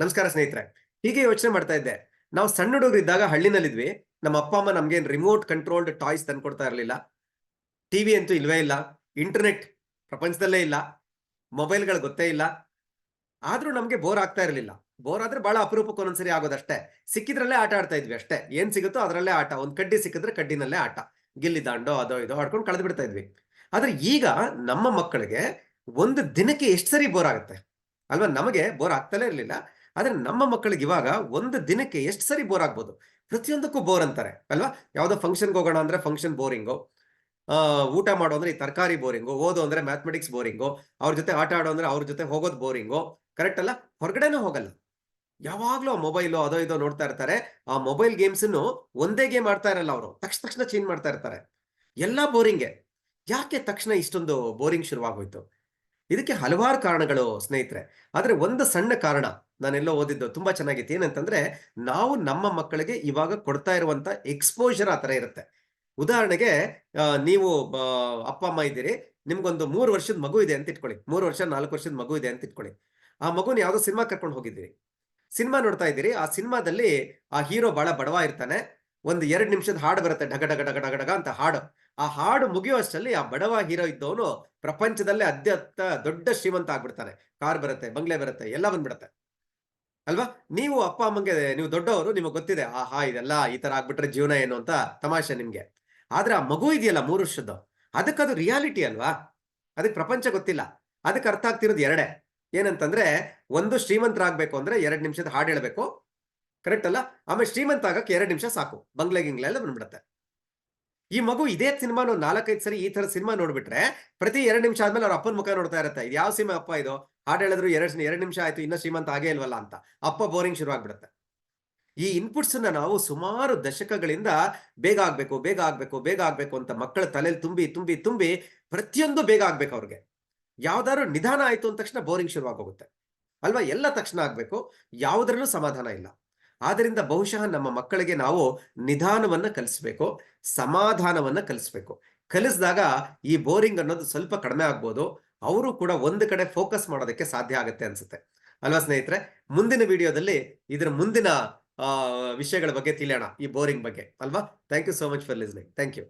ನಮಸ್ಕಾರ ಸ್ನೇಹಿತರೆ. ಹೀಗೆ ಯೋಚನೆ ಮಾಡ್ತಾ ಇದ್ದೆ. ನಾವು ಸಣ್ಣ ಹುಡುಗರಿದ್ದಾಗ ಹಳ್ಳಿನಲ್ಲಿದ್ವಿ. ನಮ್ಮ ಅಪ್ಪ, ಅಮ್ಮ ನಮ್ಗೆ ರಿಮೋಟ್ ಕಂಟ್ರೋಲ್ಡ್ ಟಾಯ್ಸ್ ತಂದ್ಕೊಡ್ತಾ ಇರಲಿಲ್ಲ. ಟಿವಿ ಅಂತೂ ಇಲ್ವೇ ಇಲ್ಲ. ಇಂಟರ್ನೆಟ್ ಪ್ರಪಂಚದಲ್ಲೇ ಇಲ್ಲ. ಮೊಬೈಲ್ಗಳು ಗೊತ್ತೇ ಇಲ್ಲ. ಆದ್ರೂ ನಮ್ಗೆ ಬೋರ್ ಆಗ್ತಾ ಇರಲಿಲ್ಲ. ಬೋರ್ ಆದ್ರೆ ಬಹಳ ಅಪರೂಪಕ್ಕೆ ಒಂದೊಂದ್ಸರಿ ಆಗೋದಷ್ಟೇ. ಸಿಕ್ಕಿದ್ರಲ್ಲೇ ಆಟ ಆಡ್ತಾ ಇದ್ವಿ ಅಷ್ಟೇ. ಏನ್ ಸಿಗುತ್ತೋ ಅದರಲ್ಲೇ ಆಟ. ಒಂದ್ ಕಡ್ಡಿ ಸಿಕ್ಕಿದ್ರೆ ಕಡ್ಡಿನಲ್ಲೇ ಆಟ. ಗಿಲ್ಲಿ ದಾಂಡೋ ಅದೋ, ಇದೋ ಆಡ್ಕೊಂಡು ಕಳೆದು ಬಿಡ್ತಾ ಇದ್ವಿ. ಆದ್ರೆ ಈಗ ನಮ್ಮ ಮಕ್ಕಳಿಗೆ ಒಂದು ದಿನಕ್ಕೆ ಎಷ್ಟು ಸರಿ ಬೋರ್ ಆಗುತ್ತೆ? ಅಲ್ವಾ? ನಮಗೆ ಬೋರ್ ಆಗ್ತಲೇ ಇರಲಿಲ್ಲ. ಆದ್ರೆ ನಮ್ಮ ಮಕ್ಕಳಿಗೆ ಇವಾಗ ಒಂದು ದಿನಕ್ಕೆ ಎಷ್ಟು ಸರಿ ಬೋರ್ ಆಗ್ಬೋದು? ಪ್ರತಿಯೊಂದಕ್ಕೂ ಬೋರ್ ಅಂತಾರೆ, ಅಲ್ವಾ? ಯಾವುದೋ ಫಂಕ್ಷನ್ಗೆ ಹೋಗೋಣ ಅಂದ್ರೆ ಫಂಕ್ಷನ್ ಬೋರಿಂಗು ಊಟ ಮಾಡೋ ಅಂದ್ರೆ ಈ ತರಕಾರಿ ಬೋರಿಂಗು ಓದೋ ಅಂದ್ರೆ ಮ್ಯಾಥಮೆಟಿಕ್ಸ್ ಬೋರಿಂಗು ಅವ್ರ ಜೊತೆ ಆಟ ಆಡೋ ಅಂದ್ರೆ ಅವ್ರ ಜೊತೆ ಹೋಗೋದು ಬೋರಿಂಗು ಕರೆಕ್ಟ್ ಅಲ್ಲ? ಹೊರಗಡೆನೂ ಹೋಗಲ್ಲ. ಯಾವಾಗ್ಲೂ ಮೊಬೈಲು ಅದೋ ಇದೋ ನೋಡ್ತಾ ಇರ್ತಾರೆ. ಆ ಮೊಬೈಲ್ ಗೇಮ್ಸ್ ಒಂದೇ ಗೇಮ್ ಆಡ್ತಾ ಇರಲ್ಲ ಅವರು. ತಕ್ಷಣ ತಕ್ಷಣ ಚೇಂಜ್ ಮಾಡ್ತಾ ಇರ್ತಾರೆ. ಎಲ್ಲಾ ಬೋರಿಂಗೆ ಯಾಕೆ ತಕ್ಷಣ ಇಷ್ಟೊಂದು ಬೋರಿಂಗ್ ಶುರುವಾಗೋಯ್ತು? ಇದಕ್ಕೆ ಹಲವಾರು ಕಾರಣಗಳು ಸ್ನೇಹಿತರೆ. ಆದರೆ ಒಂದು ಸಣ್ಣ ಕಾರಣ ನಾನೆಲ್ಲೋ ಓದಿದ್ದು ತುಂಬಾ ಚೆನ್ನಾಗಿತ್ತು. ಏನಂತಂದ್ರೆ ನಾವು ನಮ್ಮ ಮಕ್ಕಳಿಗೆ ಇವಾಗ ಕೊಡ್ತಾ ಇರುವಂತ ಎಕ್ಸ್ಪೋಜರ್ ಆ ತರ ಇರುತ್ತೆ. ಉದಾಹರಣೆಗೆ ನೀವು ಅಪ್ಪ, ಅಮ್ಮ ಇದ್ದೀರಿ. ನಿಮ್ಗೊಂದು ಮೂರು ವರ್ಷದ ಮಗು ಇದೆ ಅಂತ ಇಟ್ಕೊಳ್ಳಿ. ಮೂರು ವರ್ಷ, ನಾಲ್ಕು ವರ್ಷದ ಮಗು ಇದೆ ಅಂತ ಇಟ್ಕೊಳ್ಳಿ. ಆ ಮಗುನ ಯಾವ್ದೋ ಸಿನಿಮಾ ಕರ್ಕೊಂಡು ಹೋಗಿದ್ದೀರಿ. ಸಿನಿಮಾ ನೋಡ್ತಾ ಇದ್ದೀರಿ. ಆ ಸಿನಿಮಾದಲ್ಲಿ ಆ ಹೀರೋ ಬಹಳ ಬಡವ ಇರ್ತಾನೆ. ಒಂದು ಎರಡು ನಿಮಿಷದ ಹಾಡು ಬರುತ್ತೆ. ಡಗ ಢಗ ಢಗ ಡಗ ಅಂತ ಹಾಡು. ಆ ಹಾಡು ಮುಗಿಯುವಷ್ಟರಲ್ಲಿ ಆ ಬಡವ ಹೀರೋ ಇದ್ದವನು ಪ್ರಪಂಚದಲ್ಲೇ ಅತ್ಯಂತ ದೊಡ್ಡ ಶ್ರೀಮಂತ ಆಗ್ಬಿಡ್ತಾನೆ. ಕಾರ್ ಬರುತ್ತೆ, ಬಂಗ್ಲೆ ಬರುತ್ತೆ, ಎಲ್ಲ ಬಂದ್ಬಿಡುತ್ತೆ. ಅಲ್ವಾ? ನೀವು ಅಪ್ಪ ಅಮ್ಮಂಗೆ ನೀವು ದೊಡ್ಡವರು, ನಿಮಗೆ ಗೊತ್ತಿದೆ, ಆಹಾ, ಇದೆಲ್ಲ ಈ ತರ ಆಗ್ಬಿಟ್ರೆ ಜೀವನ ಏನು ಅಂತ ತಮಾಷೆ ನಿಮ್ಗೆ. ಆದ್ರೆ ಆ ಮಗು ಇದೆಯಲ್ಲ ಮೂರು ವರ್ಷದ್ದು, ಅದಕ್ಕದು ರಿಯಾಲಿಟಿ ಅಲ್ವಾ? ಅದಕ್ಕೆ ಪ್ರಪಂಚ ಗೊತ್ತಿಲ್ಲ. ಅದಕ್ಕೆ ಅರ್ಥ ಆಗ್ತಿರೋದು ಎರಡೇ. ಏನಂತಂದ್ರೆ, ಒಂದು ಶ್ರೀಮಂತರಾಗ್ಬೇಕು ಅಂದ್ರೆ ಎರಡು ನಿಮಿಷದ ಹಾಡು ಹೇಳಬೇಕು. ಕರೆಕ್ಟ್ ಅಲ್ಲ? ಆಮೇಲೆ ಶ್ರೀಮಂತ ಆಗಕ್ಕೆ ಎರಡು ನಿಮಿಷ ಸಾಕು. ಬಂಗ್ಲೆ, ಗಿಂಗ್ಲೆ ಎಲ್ಲ ಬಂದ್ಬಿಡುತ್ತೆ. ಈ ಮಗು ಇದೇ ಸಿನಿಮಾನು ನಾಲ್ಕೈದು ಸರಿ ಈ ತರ ಸಿನಿಮಾ ನೋಡ್ಬಿಟ್ರೆ ಪ್ರತಿ ಎರಡು ನಿಮಿಷ ಆದ್ಮೇಲೆ ಅವ್ರ ಅಪ್ಪನ ಮುಖ ನೋಡ್ತಾ ಇರುತ್ತೆ. ಇದು ಯಾವ ಸಿನಿಮಾ ಅಪ್ಪ ಇದು? ಹಾಡು ಹೇಳಿದ್ರು ಎರಡ್ ಎರಡು ನಿಮಿಷ ಆಯ್ತು, ಇನ್ನೂ ಶ್ರೀಮಂತ ಆಗೇ ಇಲ್ವಲ್ಲ ಅಂತ. ಅಪ್ಪ ಬೋರಿಂಗ್ ಶುರುವಾಗ್ಬಿಡುತ್ತೆ. ಈ ಇನ್ಪುಟ್ಸ್ ಅನ್ನ ನಾವು ಸುಮಾರು ದಶಕಗಳಿಂದ ಬೇಗ ಆಗ್ಬೇಕು ಬೇಗ ಆಗ್ಬೇಕು ಬೇಗ ಆಗ್ಬೇಕು ಅಂತ ಮಕ್ಕಳ ತಲೆಯಲ್ಲಿ ತುಂಬಿ ತುಂಬಿ ತುಂಬಿ ಪ್ರತಿಯೊಂದು ಬೇಗ ಆಗ್ಬೇಕು ಅವ್ರಿಗೆ. ಯಾವ್ದಾದ್ರು ನಿಧಾನ ಆಯ್ತು ಅಂದ ತಕ್ಷಣ ಬೋರಿಂಗ್ ಶುರುವಾಗೋಗುತ್ತೆ. ಅಲ್ವಾ? ಎಲ್ಲ ತಕ್ಷಣ ಆಗ್ಬೇಕು, ಯಾವುದ್ರಲ್ಲೂ ಸಮಾಧಾನ ಇಲ್ಲ. ಆದ್ರಿಂದ ಬಹುಶಃ ನಮ್ಮ ಮಕ್ಕಳಿಗೆ ನಾವು ನಿಧಾನವನ್ನ ಕಲಿಸ್ಬೇಕು, ಸಮಾಧಾನವನ್ನ ಕಲಿಸ್ಬೇಕು. ಕಲಿಸಿದಾಗ ಈ ಬೋರಿಂಗ್ ಅನ್ನೋದು ಸ್ವಲ್ಪ ಕಡಿಮೆ ಆಗ್ಬೋದು. ಅವರು ಕೂಡ ಒಂದು ಕಡೆ ಫೋಕಸ್ ಮಾಡೋದಕ್ಕೆ ಸಾಧ್ಯ ಆಗುತ್ತೆ ಅನ್ಸುತ್ತೆ. ಅಲ್ವಾ ಸ್ನೇಹಿತರೆ? ಮುಂದಿನ ವಿಡಿಯೋದಲ್ಲಿ ಇದರ ಮುಂದಿನ ವಿಷಯಗಳ ಬಗ್ಗೆ ತಿಳಿಯೋಣ, ಈ ಬೋರಿಂಗ್ ಬಗ್ಗೆ. ಅಲ್ವಾ? Thank you so much for listening thank you